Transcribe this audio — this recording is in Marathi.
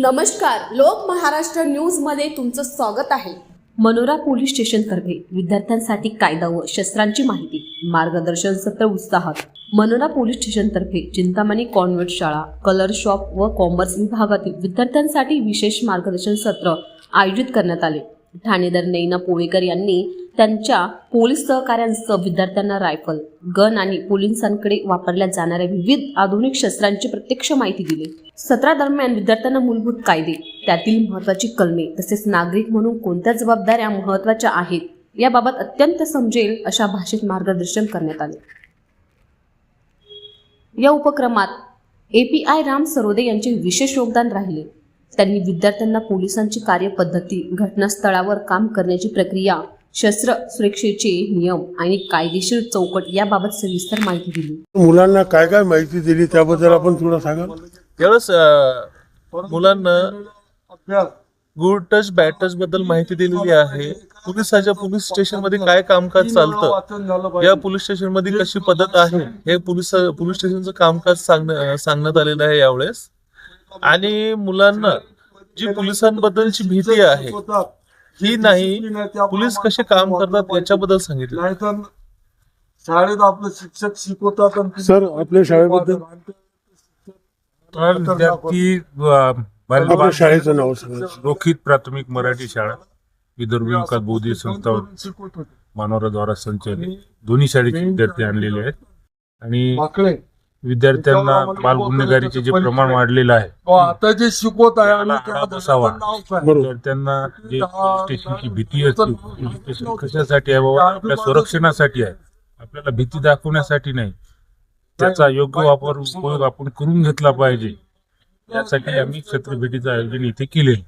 नमस्कार लोक महाराष्ट्र न्यूजमध्ये तुमचं स्वागत आहे. मनोरा पोलीस स्टेशन तर्फे विद्यार्थ्यांसाठी कायदा व शस्त्रांची माहिती मार्गदर्शन सत्र उत्साहात. मनोरा पोलीस स्टेशन तर्फे चिंतामणी कॉन्व्हेंट शाळा कलर शॉप व कॉमर्स विभागातील विद्यार्थ्यांसाठी विशेष मार्गदर्शन सत्र आयोजित करण्यात आले. ठाणेदार नैना पोळेकर यांनी त्यांच्या पोलीस सहकाऱ्यांसह विद्यार्थ्यांना रायफल गन आणि पोलिसांकडे वापरल्या जाणाऱ्या विविध आधुनिक शस्त्रांची प्रत्यक्ष माहिती दिली. सत्रा दरम्यान विद्यार्थ्यांना मूलभूत कायदे त्यातील महत्त्वाची कलमे तसेच नागरिक म्हणून कोणत्या जबाबदाऱ्या महत्त्वाच्या आहेत याबाबत अत्यंत समजेल अशा भाषेत मार्गदर्शन करण्यात आले. या उपक्रमात एपीआय राम सरोदे यांचे विशेष योगदान राहिले. त्यांनी विद्यार्थ्यांना पोलिसांची कार्यपद्धती घटनास्थळावर काम करण्याची प्रक्रिया शस्त्र सुरक्षेचे नियम आणि कायदेशीर चौकट याबाबत सविस्तर माहिती दिली. मुलांना काय काय माहिती दिली त्याबद्दल आपण थोडं सांगाल? त्यावेळेस मुलांना गुड टच बॅड टच बद्दल माहिती दिलेली आहे. पोलिसाच्या पोलीस स्टेशनमध्ये काय कामकाज चालतं? या पोलीस स्टेशनमध्ये कशी पद्धत आहे? हे पोलीस पोलीस स्टेशनचं कामकाज सांगण्या- सांगण्यात आलेलं आहे यावेळेस. आणि मुलांना जी पोलिसांबद्दलची भीती आहे ही नाही. पोलीस कसे काम करतात याच्याबद्दल सांगितलं. शाळेत आपले शिक्षक शिकवतात सर आपल्या शाळेबद्दल विद्यार्थी शाळेचं नाव रोखित प्राथमिक मराठी शाळा विदर्भ विकास बौद्धिक संस्था मानवराद्वारा संचालित. दोन्ही शाळेचे विद्यार्थी आणलेले आहेत. आणि विद्यार्थ्यांना बालगुन्हेगारीचे जे प्रमाण वाढलेलं आहे. आता जे शिकवत आहे त्याला बसावा. विद्यार्थ्यांना जे स्टेशनची भीती असते स्टेशन कशासाठी आहे बाबा? आपल्या संरक्षणासाठी आहे. आपल्याला भीती दाखवण्यासाठी नाही. त्याचा योग्य वापर उपयोग आपण करून घेतला पाहिजे. यासाठी आम्ही क्षेत्रभेटीचं आयोजन इथे केलेलं.